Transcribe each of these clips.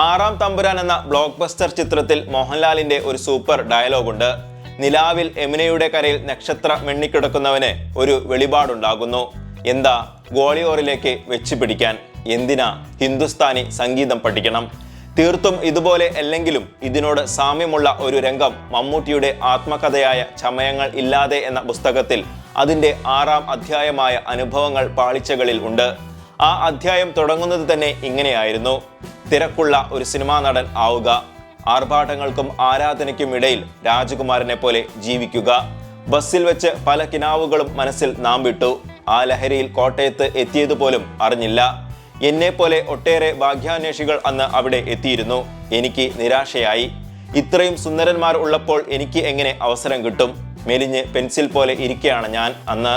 ആറാം തമ്പുരാൻ എന്ന block buster ചിത്രത്തിൽ മോഹൻലാലിന്റെ ഒരു സൂപ്പർ ഡയലോഗുണ്ട്. നിലാവിൽ എമിനയുടെ കരയിൽ നക്ഷത്ര മെണ്ണിക്കിടക്കുന്നവന് ഒരു വെളിപാടുണ്ടാകുന്നു. എന്താ ഗോളിയോറിലേക്ക് വെച്ച് പിടിക്കാൻ? എന്തിനാ ഹിന്ദുസ്ഥാനി സംഗീതം പഠിക്കണം? തീർത്തും ഇതുപോലെ അല്ലെങ്കിലും ഇതിനോട് സാമ്യമുള്ള ഒരു രംഗം മമ്മൂട്ടിയുടെ ആത്മകഥയായ ചമയങ്ങൾ ഇല്ലാതെ എന്ന പുസ്തകത്തിൽ അതിന്റെ ആറാം അധ്യായമായ അനുഭവങ്ങൾ പാളിച്ചകളിൽ ഉണ്ട്. ആ അധ്യായം തുടങ്ങുന്നത് തന്നെ ഇങ്ങനെയായിരുന്നു. തിരക്കുള്ള ഒരു സിനിമാ നടൻ ആവുക. ആർഭാടങ്ങൾക്കും ആരാധനയ്ക്കും ഇടയിൽ രാജകുമാരനെ പോലെ ജീവിക്കുക. ബസ്സിൽ വെച്ച് പല കിനാവുകളും മനസ്സിൽ നാം വിട്ടു ആ ലഹരിയിൽ കോട്ടയത്ത് എത്തിയതുപോലും അറിഞ്ഞില്ല. എന്നെ പോലെ ഒട്ടേറെ ഭാഗ്യാന്വേഷികൾ അന്ന് അവിടെ എത്തിയിരുന്നു. എനിക്ക് നിരാശയായി. ഇത്രയും സുന്ദരന്മാർ ഉള്ളപ്പോൾ എനിക്ക് എങ്ങനെ അവസരം കിട്ടും? മെലിഞ്ഞ് പെൻസിൽ പോലെ ഇരിക്കുകയാണ് ഞാൻ അന്ന്.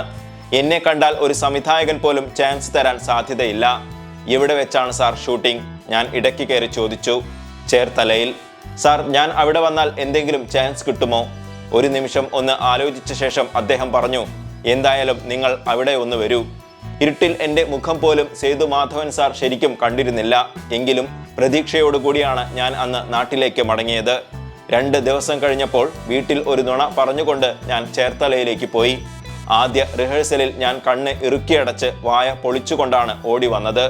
എന്നെ കണ്ടാൽ ഒരു സംവിധായകൻ പോലും ചാൻസ് തരാൻ സാധ്യതയില്ല. എവിടെ വെച്ചാണ് സാർ ഷൂട്ടിംഗ്? ഞാൻ ഇടയ്ക്ക് കയറി ചോദിച്ചു ചേർത്തലയിൽ സാർ ഞാൻ അവിടെ വന്നാൽ എന്തെങ്കിലും ചാൻസ് കിട്ടുമോ? ഒരു നിമിഷം ഒന്ന് ആലോചിച്ച ശേഷം അദ്ദേഹം പറഞ്ഞു എന്തായാലും നിങ്ങൾ അവിടെ ഒന്ന് വരൂ. ഇരുട്ടിൽ എന്റെ മുഖം പോലും സേതു മാധവൻ സാർ ശരിക്കും കണ്ടിരുന്നില്ല. എങ്കിലും പ്രതീക്ഷയോടുകൂടിയാണ് ഞാൻ അന്ന് നാട്ടിലേക്ക് മടങ്ങിയത്. രണ്ട് ദിവസം കഴിഞ്ഞപ്പോൾ വീട്ടിൽ ഒരു നുണ പറഞ്ഞുകൊണ്ട് ഞാൻ ചേർത്തലയിലേക്ക് പോയി. ആദ്യ റിഹേഴ്സലിൽ ഞാൻ കണ്ണ് ഇറുക്കിയടച്ച് വായ പൊളിച്ചുകൊണ്ടാണ് ഓടി വന്നത്.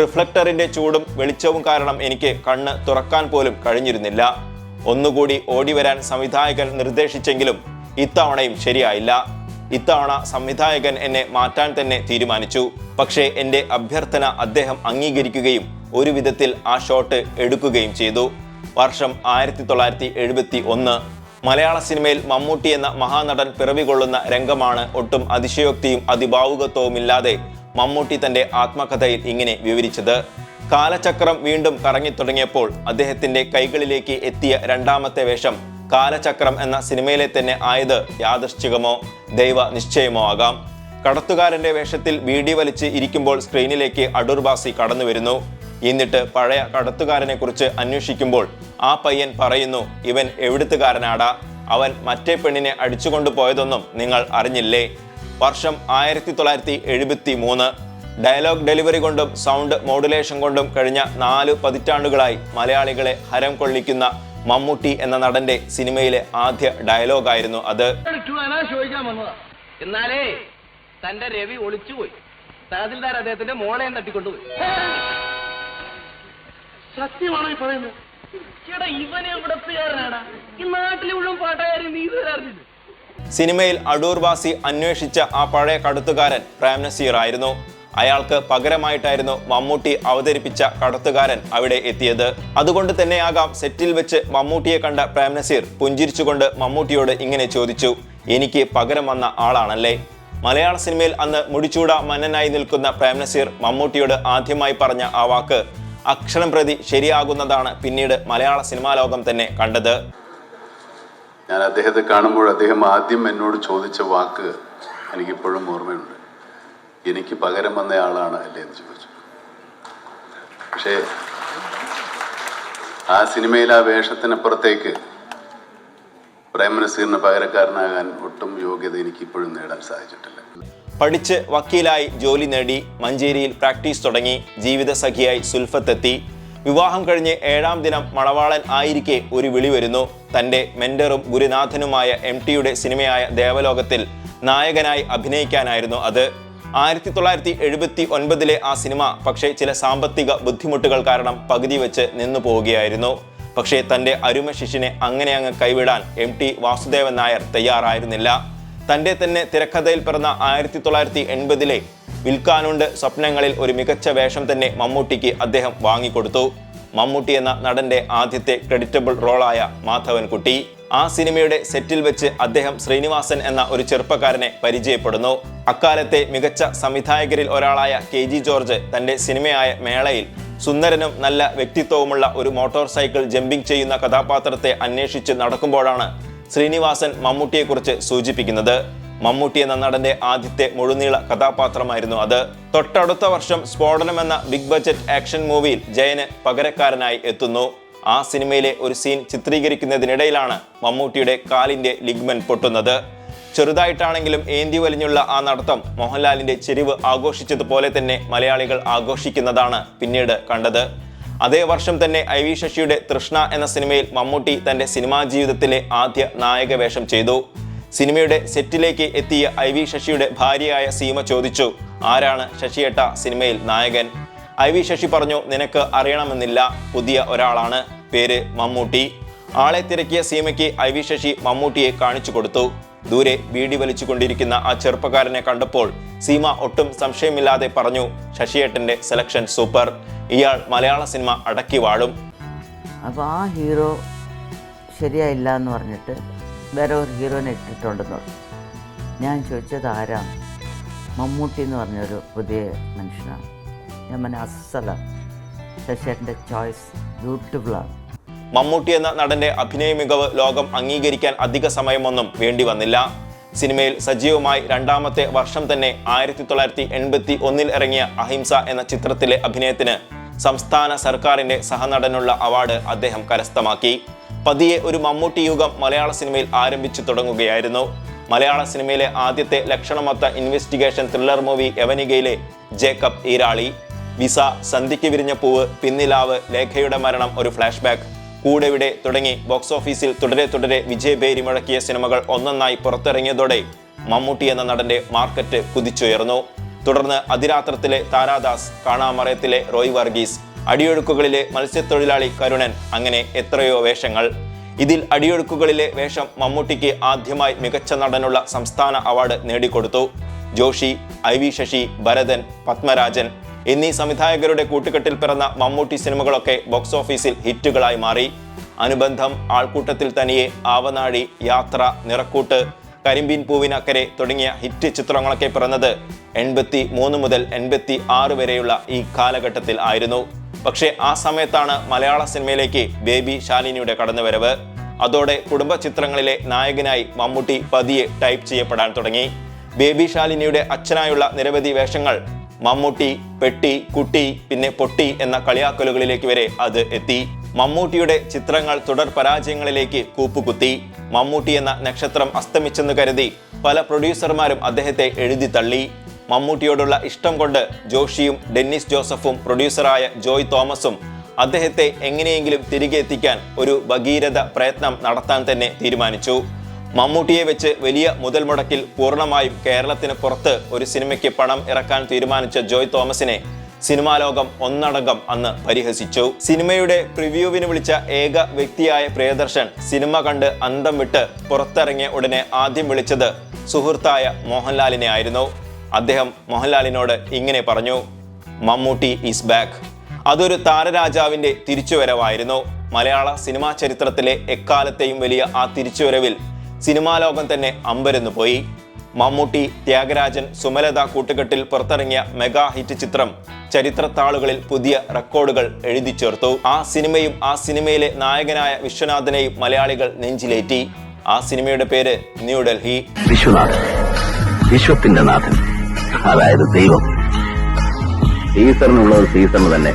റിഫ്ലക്ടറിന്റെ ചൂടും വെളിച്ചവും കാരണം എനിക്ക് കണ്ണ് തുറക്കാൻ പോലും കഴിഞ്ഞിരുന്നില്ല. ഒന്നുകൂടി ഓടിവരാൻ സംവിധായകൻ നിർദ്ദേശിച്ചെങ്കിലും ഇത്തവണയും ശരിയായില്ല. ഇത്തവണ സംവിധായകൻ എന്നെ മാറ്റാൻ തന്നെ തീരുമാനിച്ചു. പക്ഷേ എന്റെ അഭ്യർത്ഥന അദ്ദേഹം അംഗീകരിക്കുകയും ഒരു വിധത്തിൽ ആ ഷോട്ട് എടുക്കുകയും ചെയ്തു. വർഷം ആയിരത്തി തൊള്ളായിരത്തി എഴുപത്തി ഒന്ന് മലയാള സിനിമയിൽ മമ്മൂട്ടി എന്ന മഹാനടൻ പിറവികൊള്ളുന്ന രംഗമാണ് ഒട്ടും അതിശയോക്തിയും അതിഭാവുകത്വവുമില്ലാതെ മമ്മൂട്ടി തന്റെ ആത്മകഥയിൽ ഇങ്ങനെ വിവരിച്ചത്. കാലചക്രം വീണ്ടും കറങ്ങി തുടങ്ങിയപ്പോൾ അദ്ദേഹത്തിന്റെ കൈകളിലേക്ക് എത്തിയ രണ്ടാമത്തെ വേഷം കാലചക്രം എന്ന സിനിമയിലെ തന്നെ ആയത് യാദൃശ്ചികമോ ദൈവ നിശ്ചയമോ ആകാം. കടത്തുകാരന്റെ വേഷത്തിൽ വീടി വലിച്ച് ഇരിക്കുമ്പോൾ സ്ക്രീനിലേക്ക് അടൂർബാസി കടന്നു വരുന്നു. എന്നിട്ട് പഴയ കടത്തുകാരനെ കുറിച്ച് അന്വേഷിക്കുമ്പോൾ ആ പയ്യൻ പറയുന്നു ഇവൻ എവിടുത്തുകാരനാടാ? അവൻ മറ്റേ പെണ്ണിനെ അടിച്ചുകൊണ്ടു പോയതൊന്നും നിങ്ങൾ അറിഞ്ഞില്ലേ? വർഷം ആയിരത്തി തൊള്ളായിരത്തി എഴുപത്തി മൂന്ന് ഡയലോഗ് ഡെലിവറി കൊണ്ടും സൗണ്ട് മോഡുലേഷൻ കൊണ്ടും കഴിഞ്ഞ നാല് പതിറ്റാണ്ടുകളായി മലയാളികളെ ഹരം കൊള്ളിക്കുന്ന മമ്മൂട്ടി എന്ന നടന്റെ സിനിമയിലെ ആദ്യ ഡയലോഗ് ആയിരുന്നു അത്. എന്നാലേ തന്റെ രവി ഒളിച്ചുപോയി. തഹസിൽദാർ അദ്ദേഹത്തിന്റെ മോളെ തട്ടിക്കൊണ്ടുപോയി. സത്യമാണോ ഈ പറയുന്നത്? ചേട്ടാ ഇവനെ എവിടത്തുകാരനാടാ ഈ നാട്ടിലെ മുഴുവൻ പാട്ടുകാരി നീ ഇതുവരെ അറിഞ്ഞില്ല? സിനിമയിൽ അടൂർ വാസി അന്വേഷിച്ച ആ പഴയ കടത്തുകാരൻ പ്രേം നസീർ ആയിരുന്നു. അയാൾക്ക് പകരമായിട്ടായിരുന്നു മമ്മൂട്ടി അവതരിപ്പിച്ച കടത്തുകാരൻ അവിടെ എത്തിയത്. അതുകൊണ്ട് തന്നെയാകാം സെറ്റിൽ വെച്ച് മമ്മൂട്ടിയെ കണ്ട പ്രേം നസീർ പുഞ്ചിരിച്ചുകൊണ്ട് മമ്മൂട്ടിയോട് ഇങ്ങനെ ചോദിച്ചു എനിക്ക് പകരം വന്ന ആളാണല്ലേ? മലയാള സിനിമയിൽ അന്ന് മുടിച്ചൂട മന്നനായി നിൽക്കുന്ന പ്രേം നസീർ മമ്മൂട്ടിയോട് ആദ്യമായി പറഞ്ഞ ആ വാക്ക് അക്ഷരം പ്രതി ശരിയാകുന്നതാണ് പിന്നീട് മലയാള സിനിമാ ലോകം തന്നെ കണ്ടത്. ഞാൻ അദ്ദേഹത്തെ കാണുമ്പോൾ അദ്ദേഹം ആദ്യം എന്നോട് ചോദിച്ച വാക്ക് എനിക്കിപ്പോഴും ഓർമ്മയുണ്ട്. എനിക്ക് പകരം വന്ന ആളാണ് അല്ലേ എന്ന് ചോദിച്ചു. പക്ഷേ ആ സിനിമയിൽ ആ വേഷത്തിനപ്പുറത്തേക്ക് പ്രേമനസീറിന് പകരക്കാരനാകാൻ ഒട്ടും യോഗ്യത എനിക്കിപ്പോഴും നേടാൻ സാധിച്ചിട്ടില്ല. പഠിച്ച് വക്കീലായി ജോലി നേടി മഞ്ചേരിയിൽ പ്രാക്ടീസ് തുടങ്ങി. ജീവിത സഖിയായി സുൽഫത്തെത്തി വിവാഹം കഴിഞ്ഞ് ഏഴാം ദിനം മണവാളൻ ആയിരിക്കെ ഒരു വിളി വരുന്നു. തന്റെ മെന്ററും ഗുരുനാഥനുമായ എം ടിയുടെ സിനിമയായ ദേവലോകത്തിൽ നായകനായി അഭിനയിക്കാനായിരുന്നു അത്. ആയിരത്തി തൊള്ളായിരത്തി എഴുപത്തി ഒൻപതിലെ ആ സിനിമ പക്ഷേ ചില സാമ്പത്തിക ബുദ്ധിമുട്ടുകൾ കാരണം പകുതി വെച്ച് നിന്നു പോവുകയായിരുന്നു. പക്ഷേ തന്റെ അരുമ ശിഷ്യനെ അങ്ങനെ അങ്ങ് കൈവിടാൻ എം ടി വാസുദേവൻ നായർ തയ്യാറായിരുന്നില്ല. തന്റെ തന്നെ തിരക്കഥയിൽ പിറന്ന ആയിരത്തി തൊള്ളായിരത്തി എൺപതിലെ വിൽക്കാനുണ്ട് സ്വപ്നങ്ങളിൽ ഒരു മികച്ച വേഷം തന്നെ മമ്മൂട്ടിക്ക് അദ്ദേഹം വാങ്ങിക്കൊടുത്തു. മമ്മൂട്ടി എന്ന നടന്റെ ആദ്യത്തെ ക്രെഡിറ്റബിൾ റോളായ മാധവൻകുട്ടി. ആ സിനിമയുടെ സെറ്റിൽ വെച്ച് അദ്ദേഹം ശ്രീനിവാസൻ എന്ന ഒരു ചെറുപ്പക്കാരനെ പരിചയപ്പെടുന്നു. അക്കാലത്തെ മികച്ച സംവിധായകരിൽ ഒരാളായ കെ ജി ജോർജ് തന്റെ സിനിമയായ മേളയിൽ സുന്ദരനും നല്ല വ്യക്തിത്വവുമുള്ള ഒരു മോട്ടോർ സൈക്കിൾ ജമ്പിംഗ് ചെയ്യുന്ന കഥാപാത്രത്തെ അന്വേഷിച്ച് നടക്കുമ്പോഴാണ് ശ്രീനിവാസൻ മമ്മൂട്ടിയെക്കുറിച്ച് സൂചിപ്പിക്കുന്നത്. മമ്മൂട്ടി എന്ന നടന്റെ ആദ്യത്തെ മുഴുനീള കഥാപാത്രമായിരുന്നു അത്. തൊട്ടടുത്ത വർഷം സ്ഫോടനം എന്ന ബിഗ് ബജറ്റ് ആക്ഷൻ മൂവിയിൽ ജയന് പകരക്കാരനായി എത്തുന്നു. ആ സിനിമയിലെ ഒരു സീൻ ചിത്രീകരിക്കുന്നതിനിടയിലാണ് മമ്മൂട്ടിയുടെ കാലിന്റെ ലിഗ്മൻ പൊട്ടുന്നത്. ചെറുതായിട്ടാണെങ്കിലും ഏന്തി വലിഞ്ഞുള്ള ആ നടത്തം മോഹൻലാലിന്റെ ചെരിവ് ആഘോഷിച്ചതുപോലെ തന്നെ മലയാളികൾ ആഘോഷിക്കുന്നതാണ് പിന്നീട് കണ്ടത്. അതേ വർഷം തന്നെ ഐ വി ശശിയുടെ തൃഷ്ണ എന്ന സിനിമയിൽ മമ്മൂട്ടി തന്റെ സിനിമാ ജീവിതത്തിലെ ആദ്യ നായക വേഷം ചെയ്തു. സിനിമയുടെ സെറ്റിലേക്ക് എത്തിയ ഐ വി ശശിയുടെ ഭാര്യയായ സീമ ചോദിച്ചു ആരാണ് ശശിയേട്ട സിനിമയിൽ നായകൻ? ഐ വി ശശി പറഞ്ഞു നിനക്ക് അറിയണമെന്നില്ല പുതിയ ഒരാളാണ് പേര് മമ്മൂട്ടി. ആളെ തിരക്കിയ സീമയ്ക്ക് ഐ വി ശശി മമ്മൂട്ടിയെ കാണിച്ചു കൊടുത്തു. ദൂരെ ബീഡി വലിച്ചുകൊണ്ടിരിക്കുന്ന ആ ചെറുപ്പക്കാരനെ കണ്ടപ്പോൾ സീമ ഒട്ടും സംശയമില്ലാതെ പറഞ്ഞു ശശിയേട്ടന്റെ സെലക്ഷൻ സൂപ്പർ ഇയാൾ മലയാള സിനിമ അടക്കി വാഴും. അപ്പോൾ ആ ഹീറോ ശരിയായില്ല എന്ന് പറഞ്ഞിട്ട് വേറെ ഒരു ഹീറോനെ ഇട്ടിട്ടുണ്ടെന്ന്. പറഞ്ഞു ഞാൻ ചോദിച്ചത് ആരാണ് മമ്മൂട്ടി എന്ന് പറഞ്ഞൊരു പുതിയ മനുഷ്യനാണ്. ഞാൻ മന അസല. ശശിയേട്ടന്റെ ചോയ്സ് ബ്യൂട്ടിഫുള്ളാണ് മമ്മൂട്ടി എന്ന നടന്റെ അഭിനയ മികവ് ലോകം അംഗീകരിക്കാൻ അധിക സമയമൊന്നും വേണ്ടി വന്നില്ല. സിനിമയിൽ സജീവമായി രണ്ടാമത്തെ വർഷം തന്നെ ആയിരത്തി തൊള്ളായിരത്തി എൺപത്തി ഒന്നിൽ ഇറങ്ങിയ അഹിംസ എന്ന ചിത്രത്തിലെ അഭിനയത്തിന് സംസ്ഥാന സർക്കാരിന്റെ സഹനടനുള്ള അവാർഡ് അദ്ദേഹം കരസ്ഥമാക്കി. പതിയെ ഒരു മമ്മൂട്ടി യുഗം മലയാള സിനിമയിൽ ആരംഭിച്ചു തുടങ്ങുകയായിരുന്നു. മലയാള സിനിമയിലെ ആദ്യത്തെ ലക്ഷണമൊത്ത ഇൻവെസ്റ്റിഗേഷൻ ത്രില്ലർ മൂവി യവനികയിലെ ജേക്കബ് ഈരാളി. വിസ സന്ധിക്ക് വിരിഞ്ഞ പൂവ് പിന്നിലാവ് ലേഖയുടെ മരണം ഒരു ഫ്ലാഷ് ബാക്ക് കൂടെവിടെ തുടങ്ങി ബോക്സ് ഓഫീസിൽ തുടരെ തുടരെ വിജയഭേരി മുഴക്കിയ സിനിമകൾ ഒന്നൊന്നായി പുറത്തിറങ്ങിയതോടെ മമ്മൂട്ടി എന്ന നടന്റെ മാർക്കറ്റ് കുതിച്ചുയർന്നു. തുടർന്ന് അതിരാത്രത്തിലെ താരാദാസ് കാണാമറയത്തിലെ റോയ് വർഗീസ് അടിയൊഴുക്കുകളിലെ മത്സ്യത്തൊഴിലാളി കരുണൻ അങ്ങനെ എത്രയോ വേഷങ്ങൾ. ഇതിൽ അടിയൊഴുക്കുകളിലെ വേഷം മമ്മൂട്ടിക്ക് ആദ്യമായി മികച്ച നടനുള്ള സംസ്ഥാന അവാർഡ് നേടിക്കൊടുത്തു. ജോഷി ഐ വി ശശി ഭരതൻ പത്മരാജൻ എന്നീ സംവിധായകരുടെ കൂട്ടുകെട്ടിൽ പിറന്ന മമ്മൂട്ടി സിനിമകളൊക്കെ ബോക്സ് ഓഫീസിൽ ഹിറ്റുകളായി മാറി. അനുബന്ധം ആൾക്കൂട്ടത്തിൽ തനിയെ ആവനാഴി യാത്ര നിറക്കൂട്ട് കരിമ്പീൻ പൂവിനക്കരെ തുടങ്ങിയ ഹിറ്റ് ചിത്രങ്ങളൊക്കെ പിറന്നത് എൺപത്തി മൂന്ന് മുതൽ എൺപത്തി ആറ് വരെയുള്ള ഈ കാലഘട്ടത്തിൽ ആയിരുന്നു. പക്ഷേ ആ സമയത്താണ് മലയാള സിനിമയിലേക്ക് ബേബി ശാലിനിയുടെ കടന്നുവരവ്. അതോടെ കുടുംബ ചിത്രങ്ങളിലെ നായകനായി മമ്മൂട്ടി പതിയെ ടൈപ്പ് ചെയ്യപ്പെടാൻ തുടങ്ങി. ബേബി ശാലിനിയുടെ അച്ഛനായുള്ള നിരവധി വേഷങ്ങൾ മമ്മൂട്ടി പെട്ടി കുട്ടി പിന്നെ പൊട്ടി എന്ന കളിയാക്കലുകളിലേക്ക് വരെ അത് എത്തി. മമ്മൂട്ടിയുടെ ചിത്രങ്ങൾ തുടർ പരാജയങ്ങളിലേക്ക് കൂപ്പുകുത്തി. മമ്മൂട്ടി എന്ന നക്ഷത്രം അസ്തമിച്ചെന്ന് കരുതി പല പ്രൊഡ്യൂസർമാരും അദ്ദേഹത്തെ എഴുതി തള്ളി. മമ്മൂട്ടിയോടുള്ള ഇഷ്ടം കൊണ്ട് ജോഷിയും ഡെന്നിസ് ജോസഫും പ്രൊഡ്യൂസറായ ജോയ് തോമസും അദ്ദേഹത്തെ എങ്ങനെയെങ്കിലും തിരികെ എത്തിക്കാൻ ഒരു ഭഗീരഥ പ്രയത്നം നടത്താൻ തന്നെ തീരുമാനിച്ചു. മമ്മൂട്ടിയെ വെച്ച് വലിയ മുതൽ മുടക്കിൽ പൂർണമായും കേരളത്തിന് പുറത്ത് ഒരു സിനിമയ്ക്ക് പണം ഇറക്കാൻ തീരുമാനിച്ച ജോയ് തോമസിനെ സിനിമാ ലോകം ഒന്നടങ്കം അന്ന് പരിഹസിച്ചു. സിനിമയുടെ പ്രിവ്യൂവിന് വിളിച്ച ഏക വ്യക്തിയായ പ്രിയദർശൻ സിനിമ കണ്ട് അന്തം വിട്ട് പുറത്തിറങ്ങിയ ഉടനെ ആദ്യം വിളിച്ചത് സുഹൃത്തായ മോഹൻലാലിനെ ആയിരുന്നു അദ്ദേഹം മോഹൻലാലിനോട് ഇങ്ങനെ പറഞ്ഞു മമ്മൂട്ടി ഈസ് ബാക്ക് അതൊരു താരരാജാവിന്റെ തിരിച്ചുവരവായിരുന്നു. മലയാള സിനിമാ ചരിത്രത്തിലെ എക്കാലത്തെയും വലിയ ആ തിരിച്ചുവരവിൽ സിനിമാ ലോകം തന്നെ അമ്പരന്നു പോയി. മമ്മൂട്ടി ത്യാഗരാജൻ സുമലത കൂട്ടുകെട്ടിൽ പുറത്തിറങ്ങിയ മെഗാ ഹിറ്റ് ചിത്രം ചരിത്രത്താളുകളിൽ പുതിയ റെക്കോർഡുകൾ എഴുതി ചേർത്തു. ആ സിനിമയും ആ സിനിമയിലെ നായകനായ വിശ്വനാഥനെയും മലയാളികൾ നെഞ്ചിലേറ്റി. ആ സിനിമയുടെ പേര് ന്യൂഡൽഹി വിശ്വനാഥൻ. വിശ്വത്തിന്റെ നാഥൻ. അതായത് ദൈവം. സീസറിനുള്ളത് സീസൺ തന്നെ.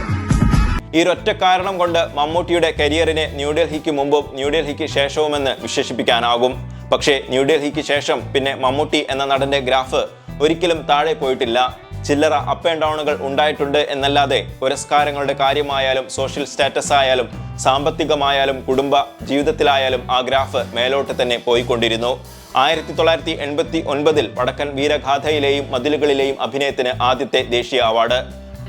ഈ ഒരൊറ്റ കാരണം കൊണ്ട് മമ്മൂട്ടിയുടെ കരിയറിനെ ന്യൂഡൽഹിക്ക് മുമ്പും ന്യൂഡൽഹിക്ക് ശേഷവുമെന്ന് വിശേഷിപ്പിക്കാനാകും പക്ഷേ ന്യൂഡൽഹിക്ക് ശേഷം പിന്നെ മമ്മൂട്ടി എന്ന നടന്റെ ഗ്രാഫ് ഒരിക്കലും താഴെ പോയിട്ടില്ല. ചില്ലറ അപ്പ് ആൻഡ് ഡൗണുകൾ ഉണ്ടായിട്ടുണ്ട് എന്നല്ലാതെ പുരസ്കാരങ്ങളുടെ കാര്യമായാലും സോഷ്യൽ സ്റ്റാറ്റസ് ആയാലും സാമ്പത്തികമായാലും കുടുംബ ജീവിതത്തിലായാലും ആ ഗ്രാഫ് മേലോട്ട് തന്നെ പോയിക്കൊണ്ടിരുന്നു. ആയിരത്തി തൊള്ളായിരത്തി എൺപത്തി ഒൻപതിൽ വടക്കൻ വീരഗാഥയിലെയും മതിലുകളിലെയും അഭിനയത്തിന് ആദ്യത്തെ ദേശീയ അവാർഡ്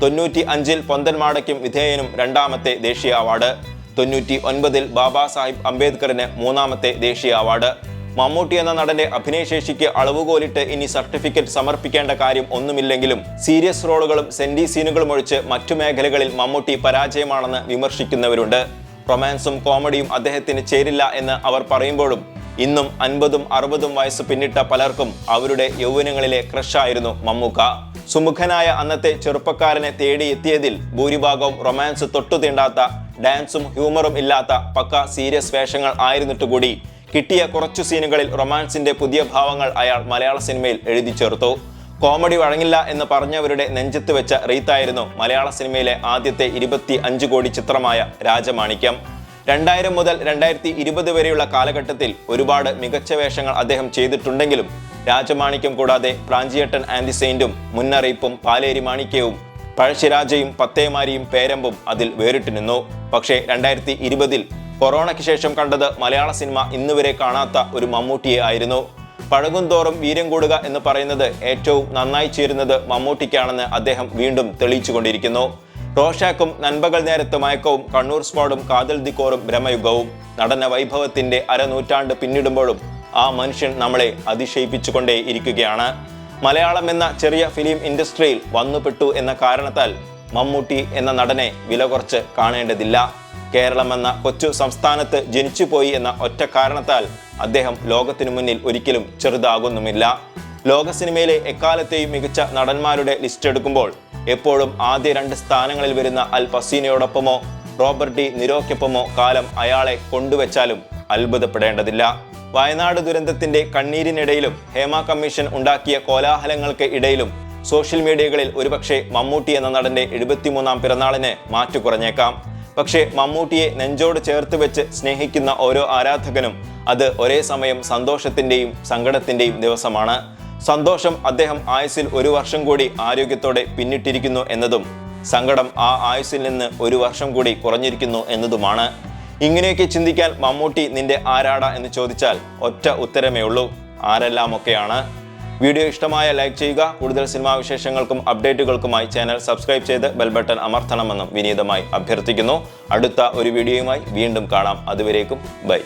തൊണ്ണൂറ്റി അഞ്ചിൽ പൊന്തൻമാടയ്ക്കും വിധേയനും രണ്ടാമത്തെ ദേശീയ അവാർഡ് തൊണ്ണൂറ്റി ഒൻപതിൽ ബാബാ സാഹിബ് അംബേദ്കറിന് മൂന്നാമത്തെ ദേശീയ അവാർഡ് മമ്മൂട്ടി എന്ന നടന്റെ അഭിനയശേഷിക്ക് അളവുകോലിട്ട് ഇനി സർട്ടിഫിക്കറ്റ് സമർപ്പിക്കേണ്ട കാര്യം ഒന്നുമില്ലെങ്കിലും സീരിയസ് റോളുകളും സെന്റി സീനുകളും ഒഴിച്ച് മറ്റു മേഖലകളിൽ മമ്മൂട്ടി പരാജയമാണെന്ന് വിമർശിക്കുന്നവരുണ്ട്. റൊമാൻസും കോമഡിയും അദ്ദേഹത്തിന് ചേരില്ല എന്ന് അവർ പറയുമ്പോഴും ഇന്നും അൻപതും അറുപതും വയസ്സ് പിന്നിട്ട പലർക്കും അവരുടെ യൗവനങ്ങളിലെ ക്രഷായിരുന്നു മമ്മൂക്ക. സുമുഖനായ അന്നത്തെ ചെറുപ്പക്കാരനെ തേടിയെത്തിയതിൽ ഭൂരിഭാഗവും റൊമാൻസ് തൊട്ടു തീണ്ടാത്ത ഡാൻസും ഹ്യൂമറും ഇല്ലാത്ത പക്ക സീരിയസ് വേഷങ്ങൾ ആയിരുന്നിട്ട് കൂടി കിട്ടിയ കുറച്ചു സീനുകളിൽ റൊമാൻസിന്റെ പുതിയ ഭാവങ്ങൾ അയാൾ മലയാള സിനിമയിൽ എഴുതി ചേർത്തു. കോമഡി വഴങ്ങില്ല എന്ന് പറഞ്ഞവരുടെ നെഞ്ചത്ത് വെച്ച റീത്തായിരുന്നു മലയാള സിനിമയിലെ ആദ്യത്തെ ഇരുപത്തി അഞ്ച് കോടി ചിത്രമായ രാജമാണിക്യം. രണ്ടായിരം മുതൽ രണ്ടായിരത്തി ഇരുപത് വരെയുള്ള കാലഘട്ടത്തിൽ ഒരുപാട് മികച്ച വേഷങ്ങൾ അദ്ദേഹം ചെയ്തിട്ടുണ്ടെങ്കിലും രാജമാണിക്യം കൂടാതെ പ്രാഞ്ചിയേട്ടൻ ആൻഡി സെയിന്റും മുന്നറിയിപ്പും പാലേരി മാണിക്യവും പഴശ്ശിരാജയും പത്തേമാരിയും പേരമ്പും അതിൽ വേറിട്ട് നിന്നു. പക്ഷേ രണ്ടായിരത്തി ഇരുപതിൽ കൊറോണയ്ക്ക് ശേഷം കണ്ടത് മലയാള സിനിമ ഇന്നുവരെ കാണാത്ത ഒരു മമ്മൂട്ടിയെ ആയിരുന്നു. പഴകുന്തോറും വീര്യം കൂടുക എന്ന് പറയുന്നത് ഏറ്റവും നന്നായി ചേരുന്നത് മമ്മൂട്ടിക്കാണെന്ന് അദ്ദേഹം വീണ്ടും തെളിയിച്ചുകൊണ്ടിരിക്കുന്നു. റോഷാക്കും നൻപകൽ നേരത്ത് മയക്കവും കണ്ണൂർ സ്ക്വാഡും കാതൽ ദിക്കോറും ഭ്രമയുഗവും നടന വൈഭവത്തിന്റെ അരനൂറ്റാണ്ട് പിന്നിടുമ്പോഴും ആ മനുഷ്യൻ നമ്മളെ അതിശയിപ്പിച്ചുകൊണ്ടേ ഇരിക്കുകയാണ് മലയാളം എന്ന ചെറിയ ഫിലിം ഇൻഡസ്ട്രിയിൽ വന്നുപെട്ടു എന്ന കാരണത്താൽ മമ്മൂട്ടി എന്ന നടനെ വില കുറച്ച് കാണേണ്ടതില്ല. കേരളമെന്ന കൊച്ചു സംസ്ഥാനത്ത് ജനിച്ചുപോയി എന്ന ഒറ്റ കാരണത്താൽ അദ്ദേഹം ലോകത്തിനു മുന്നിൽ ഒരിക്കലും ചെറുതാകുന്നുമില്ല. ലോക സിനിമയിലെ എക്കാലത്തെയും മികച്ച നടന്മാരുടെ ലിസ്റ്റ് എടുക്കുമ്പോൾ എപ്പോഴും ആദ്യ രണ്ട് സ്ഥാനങ്ങളിൽ വരുന്ന അൽ പസീനയോടൊപ്പമോ റോബർട്ട് ഡി നിരോക്കൊപ്പമോ കാലം അയാളെ കൊണ്ടുവച്ചാലും അത്ഭുതപ്പെടേണ്ടതില്ല. വയനാട് ദുരന്തത്തിന്റെ കണ്ണീരിനിടയിലും ഹേമ കമ്മീഷൻ ഉണ്ടാക്കിയ കോലാഹലങ്ങൾക്ക് ഇടയിലും സോഷ്യൽ മീഡിയകളിൽ ഒരുപക്ഷെ മമ്മൂട്ടി എന്ന നടന്റെ എഴുപത്തിമൂന്നാം പിറന്നാളിന് മാറ്റു കുറഞ്ഞേക്കാം. പക്ഷേ മമ്മൂട്ടിയെ നെഞ്ചോട് ചേർത്ത് വെച്ച് സ്നേഹിക്കുന്ന ഓരോ ആരാധകനും അത് ഒരേ സമയം സന്തോഷത്തിന്റെയും സങ്കടത്തിന്റെയും ദിവസമാണ്. സന്തോഷം അദ്ദേഹം ആയുസ്സിൽ ഒരു വർഷം കൂടി ആരോഗ്യത്തോടെ പിന്നിട്ടിരിക്കുന്നു എന്നതും സങ്കടം ആ ആയുസ്സിൽ നിന്ന് ഒരു വർഷം കൂടി കുറഞ്ഞിരിക്കുന്നു എന്നതുമാണ്. ഇങ്ങനെയൊക്കെ ചിന്തിക്കാൻ മമ്മൂട്ടി നിന്റെ ആരാടാ എന്ന് ചോദിച്ചാൽ ഒറ്റ ഉത്തരമേ ഉള്ളൂ. ആരെല്ലാമൊക്കെയാണ്? വീഡിയോ ഇഷ്ടമായ ലൈക്ക് ചെയ്യുക. കൂടുതൽ സിനിമാ വിശേഷങ്ങൾക്കും അപ്ഡേറ്റുകൾക്കുമായി ചാനൽ സബ്സ്ക്രൈബ് ചെയ്ത് ബെൽ ബട്ടൺ അമർത്തണമെന്നും വിനീതമായി അഭ്യർത്ഥിക്കുന്നു. അടുത്ത ഒരു വീഡിയോയുമായി വീണ്ടും കാണാം. അതുവരേക്കും ബൈ.